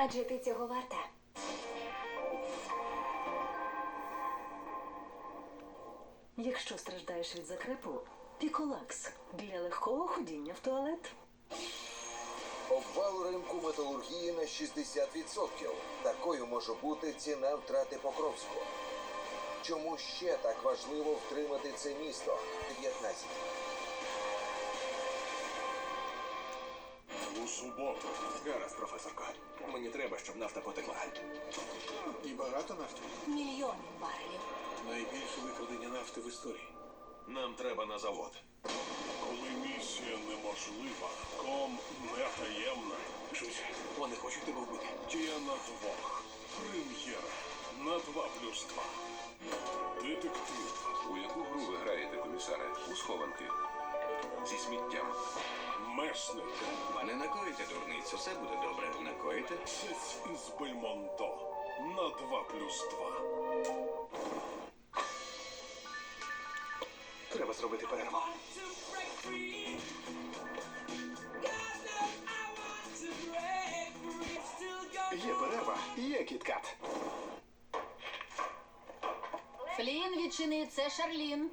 Адже ти цього варта. Якщо страждаєш від закрепу, піколакс для легкого ходіння в туалет. Обвал ринку металургії на 60%. Такою може бути ціна втрати Покровського. Чому ще так важливо втримати це місто? 19. У суботу. Гаразд, професорко. Мені треба, щоб нафта потекла. І багато нафти. Мільйонів барелів. Найбільше викрадення нафти в історії. Нам треба на завод. Коли місія неможлива, ком не таємна. Швидше, вони хочуть тебе вбити. Дія на двох. Прем'єра на 2 плюс 2. Детектив. У яку гру ви граєте, комісаре? У схованки. Зі сміттям. Месник. Не накоїте дурницю, все буде добре. Накоїте? Місяць із Бельмонто на 2 плюс 2. Треба зробити перерву. Є перерва, є кіткат. Флін, відчини, це Шарлін.